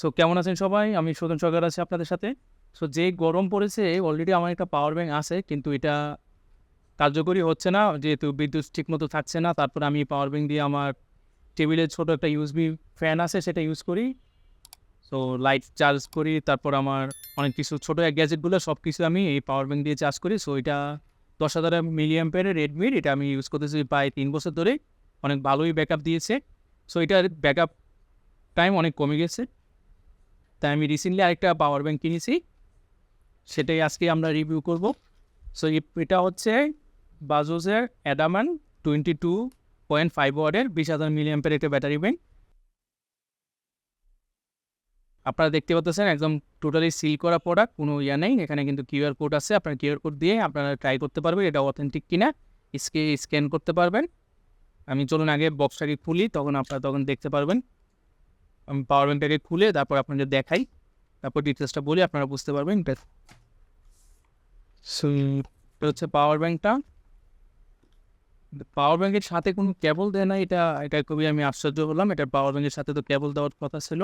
So কেমন আছেন সবাই? আমি সুদন সরকার আছি আপনাদের সাথে। সো যে গরম পড়েছে অলরেডি আমার একটা পাওয়ার ব্যাঙ্ক আছে, কিন্তু এটা কার্যকরী হচ্ছে না। যেহেতু বিদ্যুৎ ঠিকমতো থাকছে না, তারপর আমি পাওয়ার ব্যাঙ্ক দিয়ে আমার টেবিলের ছোট একটা ইউএসবি ফ্যান আছে, সেটা ইউজ করি। সো লাইট চার্জ করি, তারপর আমার অনেক কিছু ছোটো গ্যাজেটগুলো সব কিছু আমি এই পাওয়ার ব্যাঙ্ক দিয়ে চার্জ করি। সো এটা দশ হাজার মিলিয়াম্পের রেডমির এটা আমি ইউজ করতেছি প্রায় তিন বছর ধরে। অনেক ভালোই ব্যাকআপ দিয়েছে। সো এটার ব্যাকআপ টাইম অনেক কমে গেছে। তাই আমি রিসেন্টলি আরেকটা পাওয়ার ব্যাংক কিনেছি। সেটাই আজকে আমরা রিভিউ করব। সো এটা হচ্ছে বাজোজের অ্যাডামান টোয়েন্টি টু পয়েন্ট ফাইভ ওয়ার্ডের বিশ হাজার মিলিয়াম্পের একটা ব্যাটারি ব্যাঙ্ক আপনারা দেখতে পাচ্ছেন একদম টোটালি সিল করা প্রোডাক্ট কোনো ইয়া নেই। এখানে কিন্তু কিউআর কোড আছে, আপনার কিউআর কোড দিয়ে আপনারা ট্রাই করতে পারবেন, এটা অথেন্টিক কিনা স্কে স্ক্যান করতে পারবেন। আমি চলুন আগে বক্সটাকে খুলি, তখন আপনারা তখন দেখতে পারবেন। আমি পাওয়ার ব্যাংকটাকে খুলে তারপর আপনাদের দেখাই। তারপর ডিটেলসটা বলি, আপনারা বুঝতে পারবেন। এটা হচ্ছে পাওয়ার ব্যাংকটা পাওয়ার ব্যাংকের সাথে কোনো কেবল দেয় না, এটা এটা খুবই আমি আশ্চর্য হলাম। এটা পাওয়ার ব্যাংকের সাথে তো কেবল দেওয়ার কথা ছিল।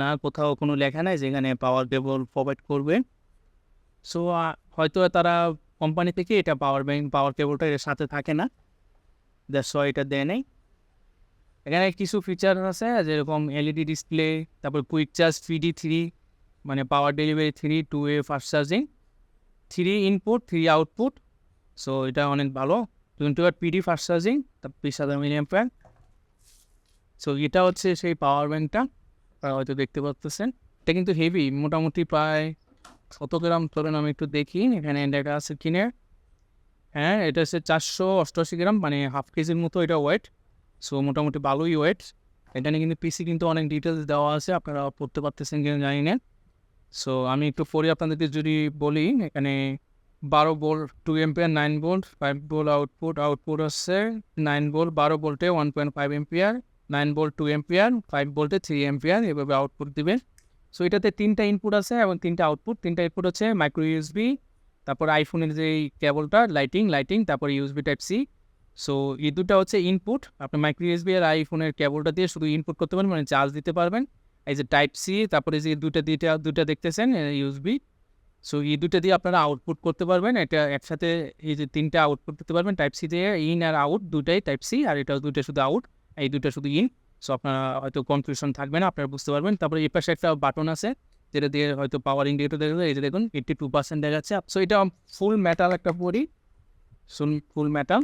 না, কোথাও কোনো লেখা নাই যেখানে পাওয়ার কেবল প্রোভাইড করবে। সো হয়তো তারা কোম্পানি থেকে এটা পাওয়ার ব্যাংক পাওয়ার কেবলটা এর সাথে থাকে না। দ্যাটস এটা দেয় নাই। এখানে কিছু ফিচার আছে, যেরকম এলইডি ডিসপ্লে তারপর কুইক চার্জ থ্রি থ্রি মানে power delivery three two A fast charging three input three output so এটা অনেক ভালো। Twenty watt PD fast charging তারপর বিশ হাজার মিলিয়াম প্যান সো এটা হচ্ছে সেই পাওয়ার ব্যাঙ্কটা আপনারা হয়তো দেখতে পাচ্ছেন এটা কিন্তু হেভি মোটামুটি প্রায় কত গ্রাম, ধরেন আমি একটু দেখি, এখানে দেখা আছে কিনে। হ্যাঁ এটা হচ্ছে চারশো অষ্টআশি গ্রাম মানে হাফ কেজির মতো এটা ওয়েট সো মোটামুটি ভালোই ওয়েট এখানে কিন্তু পিসি কিন্তু অনেক ডিটেলস দেওয়া আছে, আপনারা পড়তে পারতেছেন কিনা জানি না। সো আমি একটু পরে আপনাদেরকে যদি বলি, এখানে বারো volt two ampere nine volt five volt output output হচ্ছে নাইন বোল্ট বারো বোল্টে one point five ampere nine volt two ampere five বোল্টে থ্রি এম্পিয়ার এভাবে আউটপুট দিবে সো এটাতে তিনটা ইনপুট আছে এবং তিনটা আউটপুট তিনটা ইনপুট হচ্ছে মাইক্রো ইউএসবি তারপর আইফোনের যে কেবলটা লাইটিং লাইটিং তারপর ইউএসবি টাইপ সি সো এই দুটো হচ্ছে ইনপুট আপনি মাইক্রো ইউএসবি আর আইফোনের কেবলটা দিয়ে শুধু ইনপুট করতে পারবেন মানে চার্জ দিতে পারবেন। এই যে টাইপ সি তারপরে যে দুটা দুইটা দুটা দেখতেছেন ইউএসবি সো এই দুটো দিয়ে আপনারা আউটপুট করতে পারবেন। এটা একসাথে এই যে তিনটা আউটপুট করতে পারবেন টাইপ সি দিয়ে ইন আর আউট দুটাই টাইপ সি আর এটা দুটো শুধু আউট এই দুটো শুধু ইন সো আপনারা হয়তো কনফিউশন থাকবে না, আপনারা বুঝতে পারবেন। তারপরে এই পাশে একটা বাটন আছে, যেটা দিয়ে হয়তো পাওয়ার ইন্ডিকেটর দেখবে এই যে দেখুন এইট্টি টু পার্সেন্ট দেখাচ্ছে। সো এটা ফুল মেটাল একটা পরি শুন ফুল মেটাল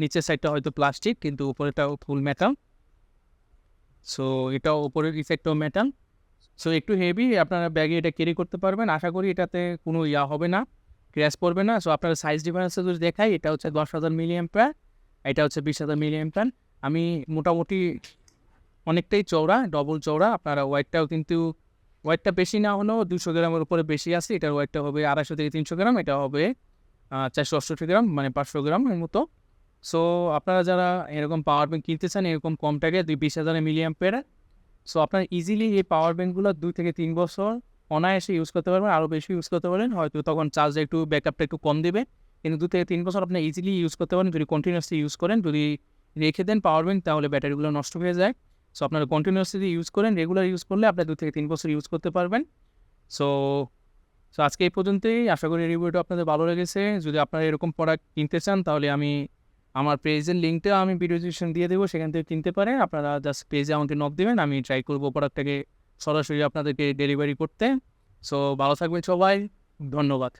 নিচের সাইডটা হয়তো প্লাস্টিক কিন্তু উপরেটাও ফুল মেটাল সো এটাও উপরের ইফেক্টও মেটাল সো একটু হেভি আপনারা ব্যাগে এটা ক্যারি করতে পারবেন। আশা করি এটাতে কোনো ইয়া হবে না ক্র্যাশ পড়বে না। সো আপনার সাইজ ডিফারেন্সে যদি দেখাই, এটা হচ্ছে দশ হাজার মিলিয়াম প্যান এটা হচ্ছে বিশ হাজার মিলিয়াম প্যান আমি মোটামুটি অনেকটাই চওড়া ডবল চওড়া। আপনারা ওয়েটটাও কিন্তু ওয়েটটা বেশি না হলেও দুশো গ্রামের উপরে বেশি আছে। এটার ওয়েটটা হবে আড়াইশো থেকে তিনশো গ্রাম, এটা হবে চারশো অষ্টষট্টি গ্রাম মানে পাঁচশো গ্রামের মতো। সো আপনারা যারা এরকম পাওয়ার ব্যাঙ্ক কিনতে চান, এরকম কম টাকায় দুই বিশ হাজারের মিলিয়াম পেয়ার সো আপনারা ইজিলি এই পাওয়ার ব্যাঙ্কগুলো দুই থেকে তিন বছর অনায়াসে ইউজ করতে পারবেন আরও বেশি ইউজ করতে পারেন হয়তো তখন চার্জে একটু ব্যাকআপটা একটু কম দেবে, কিন্তু দু থেকে তিন বছর আপনি ইজিলি ইউজ করতে পারেন। যদি কন্টিনিউসলি ইউজ করেন, যদি রেখে দেন পাওয়ার ব্যাঙ্ক তাহলে ব্যাটারিগুলো নষ্ট হয়ে যায়। সো আপনারা কন্টিনিউসলি ইউজ করেন রেগুলার ইউজ করলে আপনার দু থেকে তিন বছর ইউজ করতে পারবেন। সো সো আজকে এই পর্যন্তই। আশা করি রিভিউটা আপনাদের ভালো লেগেছে। যদি আপনারা এরকম প্রোডাক্ট কিনতে চান, তাহলে আমি আমার পেজের লিঙ্কটাও আমি ভিডিও ডিসক্রিপশন দিয়ে দেবো, সেখান থেকে কিনতে পারেন। আপনারা জাস্ট পেজে আমাকে নক দেবেন, আমি ট্রাই করব প্রোডাক্টটাকে সরাসরি আপনাদেরকে ডেলিভারি করতে। সো ভালো থাকবেন সবাই, ধন্যবাদ।